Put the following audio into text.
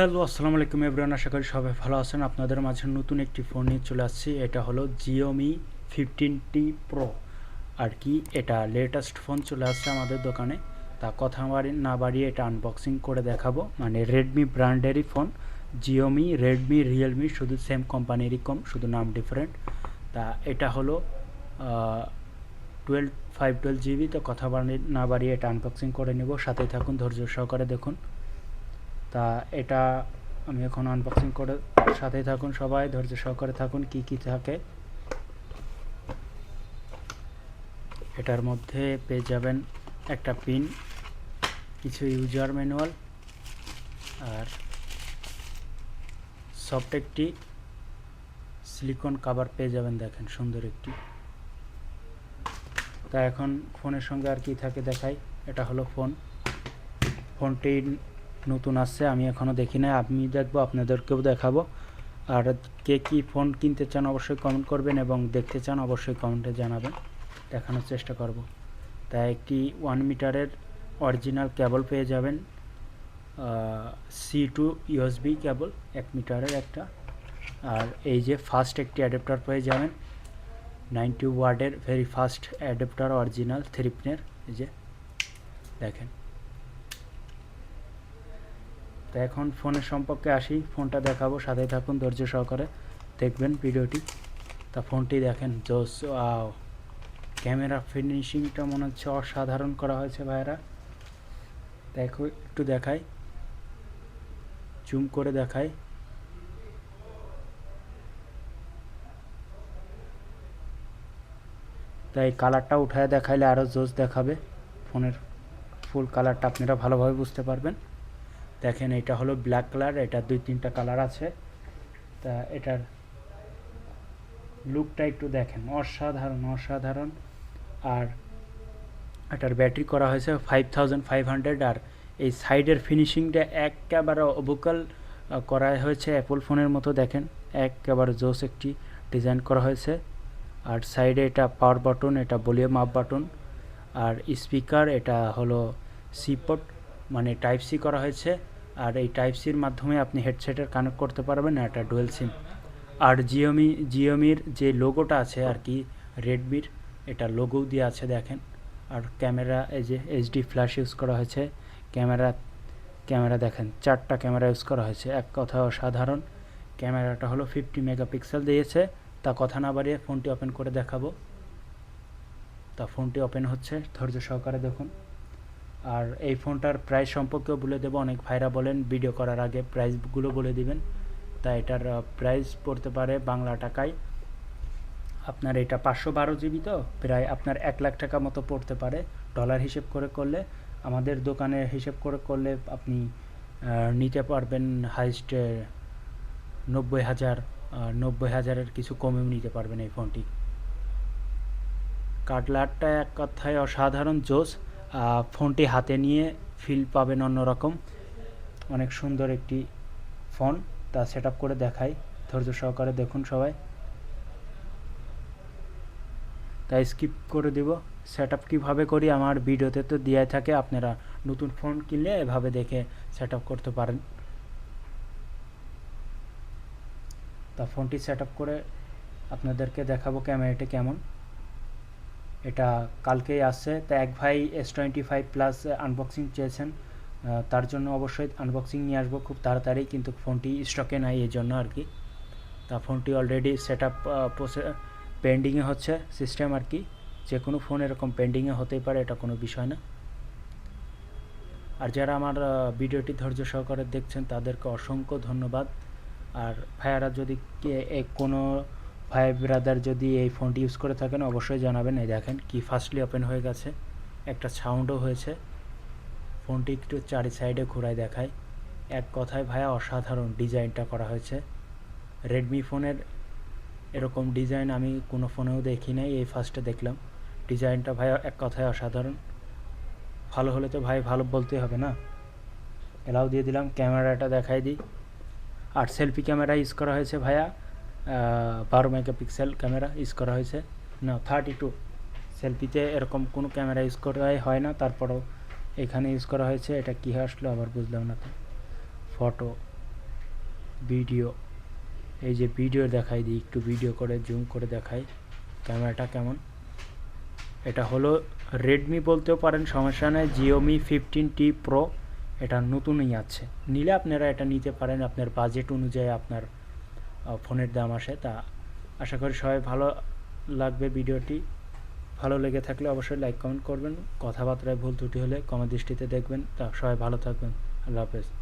Hello, আসসালামু আলাইকুম everyone আশা করি সবাই ভালো আছেন। আপনাদের মাঝে নতুন একটি ফোন নিয়ে চলে আসছি। এটা হলো জিওমি ফিফটিন টি প্রো আর কি, এটা লেটেস্ট ফোন চলে আসছে আমাদের দোকানে। তা কথা না বাড়িয়ে এটা আনবক্সিং করে দেখাবো। মানে রেডমি ব্র্যান্ডেরই ফোন জিওমি রেডমি রিয়েলমি শুধু সেম কোম্পানিরই কম, শুধু নাম ডিফারেন্ট তা এটা হলো টুয়েলভ ফাইভ টুয়েলভ জিবি তো কথা না বাড়িয়ে এটা আনবক্সিং করে নেব। সাথেই থাকুন, ধৈর্য সহকারে দেখুন। তা এটা আমি এখন আনবক্সিং করে সাথেই থাকুন সবাই, ধৈর্য সহকারে থাকুন, কি কি থাকে। এটার মধ্যে পেয়ে যাবেন একটা পিন কিছু ইউজার ম্যানুয়াল আর সফট একটি সিলিকন কাভার পেয়ে যাবেন দেখেন, সুন্দর একটি। তা এখন ফোনের সঙ্গে আর কি থাকে দেখাই, এটা হলো ফোন ফোনটি নতুন আসছে, আমি এখনও দেখি না আমি দেখব, আপনাদেরকেও দেখাবো। আর কে কী ফোন কিনতে চান অবশ্যই কমেন্ট করবেন এবং দেখতে চান অবশ্যই কমেন্টে জানাবেন। দেখানোর চেষ্টা করব। তাই একটি ওয়ান মিটারের অরিজিনাল কেবল পেয়ে যাবেন। সি টু ইউএসবি কেবল এক মিটারের একটা। আর এই যে ফার্স্ট একটি অ্যাডাপ্টার পেয়ে যাবেন। নাইনটি ওয়ার্ডের very fast adapter original three পিনের এই যে। দেখেন। তো এখন ফোনের সম্পর্কে আসি, ফোনটা দেখাবো সাথে থাকুন ধৈর্য সহকারে। দেখবেন ভিডিওটি। তা ফোনটি দেখেন, জোস আও ক্যামেরা ফিনিশিংটা মনে হচ্ছে অসাধারণ করা হয়েছে ভাইরা দেখো, একটু দেখাই। জুম করে দেখাই। তাই কালারটা উঠায় দেখাইলে আরও জোস দেখাবে। ফোনের ফুল কালারটা আপনারা ভালোভাবে বুঝতে পারবেন। দেখেন, এটা হলো ব্ল্যাক কালার এটা দুই তিনটা কালার আছে। তা এটার লুকটা একটু দেখেন, অসাধারণ অসাধারণ। আর এটার ব্যাটারি করা হয়েছে ফাইভ থাউজেন্ড ফাইভ হান্ড্রেড আর এই সাইডের ফিনিশিংটা একেবারে অবকাল করা হয়েছে অ্যাপল ফোনের মতো, দেখেন। একেবারে জোস একটি ডিজাইন করা হয়েছে। আর সাইডে এটা পাওয়ার বাটন এটা ভলিউম আপ বাটন আর স্পিকার এটা হলো সিপট মানে টাইপ সি করা হয়েছে। আর এই টাইপ সির মাধ্যমে আপনি হেডসেটের কানেক্ট করতে পারবেন এটা ডুয়েল সিম আর জিওমি জিওমির যে লোগোটা আছে আর কি রেডমির এটা লোগো দিয়ে আছে দেখেন। আর ক্যামেরা এই যে এইচডি ফ্ল্যাশ ইউজ করা হয়েছে। ক্যামেরা ক্যামেরা দেখেন, চারটা ক্যামেরা ইউজ করা হয়েছে। এক কথা অসাধারণ। ক্যামেরাটা হলো ফিফটি মেগাপিক্সেল দিয়েছে। তা কথা না বাড়িয়ে ফোনটি ওপেন করে দেখাবো। তা ফোনটি ওপেন হচ্ছে, ধৈর্য সহকারে দেখুন। আর এই ফোনটার প্রাইস সম্পর্কেও বলে দেবো। অনেক ভাইরা বলেন ভিডিও করার আগে প্রাইসগুলো বলে দিবেন। তা এটার প্রাইস পড়তে পারে বাংলা টাকায়। আপনার এটা পাঁচশো বারো জিবি তো, প্রায় আপনার এক লাখ টাকা মতো পড়তে পারে। ডলার হিসেব করে করলে, আমাদের দোকানে হিসেব করে করলে আপনি নিতে পারবেন হাইস্ট নব্বই হাজার নব্বই হাজারের কিছু কমেও নিতে পারবেন এই ফোনটি। কাটলারটা এক কথায় অসাধারণ জোস। ফোনটি হাতে নিয়ে ফিল পাবেন অন্যরকম। অনেক সুন্দর একটি ফোন। তা সেট করে দেখাই। ধৈর্য সহকারে দেখুন সবাই। তাই স্কিপ করে দিব। সেট আপ কীভাবে করি আমার ভিডিওতে তো দেওয়াই থাকে। আপনারা নতুন ফোন কিনলে এভাবে দেখে সেট করতে পারেন। তা ফোনটি সেট করে আপনাদেরকে দেখাবো ক্যামেরাটি কেমন। এটা কালকেই আসছে। তা এক ভাই S twenty five plus unboxing চেয়েছেন। তার জন্য অবশ্যই আনবক্সিং নিয়ে আসব। খুব তাড়াতাড়ি, কিন্তু ফোনটি স্টকে নাই এই জন্য আর কি। তা ফোনটি অলরেডি সেট আপ পেন্ডিংয়ে হচ্ছে সিস্টেম আর কি। যে কোনো ফোন এরকম পেন্ডিংয়ে হতেই পারে, এটা কোনো বিষয় না। আর যারা আমার ভিডিওটি ধৈর্য সহকারে দেখছেন, তাদেরকে অসংখ্য ধন্যবাদ। আর ভাইয়ারা যদি কোনো ভাই ব্রাদার যদি এই ফোনটি ইউজ করে থাকেন, অবশ্যই জানাবেন। এই দেখেন কি ফাস্টলি ওপেন হয়ে গেছে। একটা সাউন্ডও হয়েছে। ফোনটি একটু চারি সাইডে ঘোরায় দেখায়। এক কথায় ভাইয়া, অসাধারণ ডিজাইনটা করা হয়েছে। রেডমি ফোনের এরকম ডিজাইন আমি কোনো ফোনেও দেখি নাই, এই ফার্স্টে দেখলাম। ডিজাইনটা ভাইয়া এক কথায় অসাধারণ। ভালো হলে তো ভাই ভালো বলতে হবে না? এলাও দিয়ে দিলাম, ক্যামেরাটা দেখাই দিই। আর সেলফি ক্যামেরা ইউজ করা হয়েছে ভাইয়া। বারো মেগাপিক্সেল ক্যামেরা ইউজ করা হয়েছে। না থার্টি টু সেলফিতে এরকম কোনো ক্যামেরা ইউজ করাই হয় না। তারপরেও এখানে ইউজ করা হয়েছে। এটা কী আসলো আবার বুঝলাম না তো। ফটো, ভিডিও, এই যে ভিডিও দেখাই দিই, একটু ভিডিও করে, জুম করে দেখাই, ক্যামেরাটা কেমন? এটা হলো রেডমি বলতেও পারেন, সমস্যা নেই। জিওমি ফিফটিন টি প্রো এটা নতুনই আছে। নিলে আপনারা এটা নিতে পারেন। আপনার বাজেট অনুযায়ী আপনার ফোনের দাম আসে। তা আশা করি সবাই ভালো লাগবে ভিডিওটি। ভালো লেগে থাকলে অবশ্যই লাইক, কমেন্ট করবেন। কথাবার্তায় ভুল ত্রুটি হলে কমে দৃষ্টিতে দেখবেন। তা সবাই ভালো থাকবেন। আল্লাহ হাফেজ।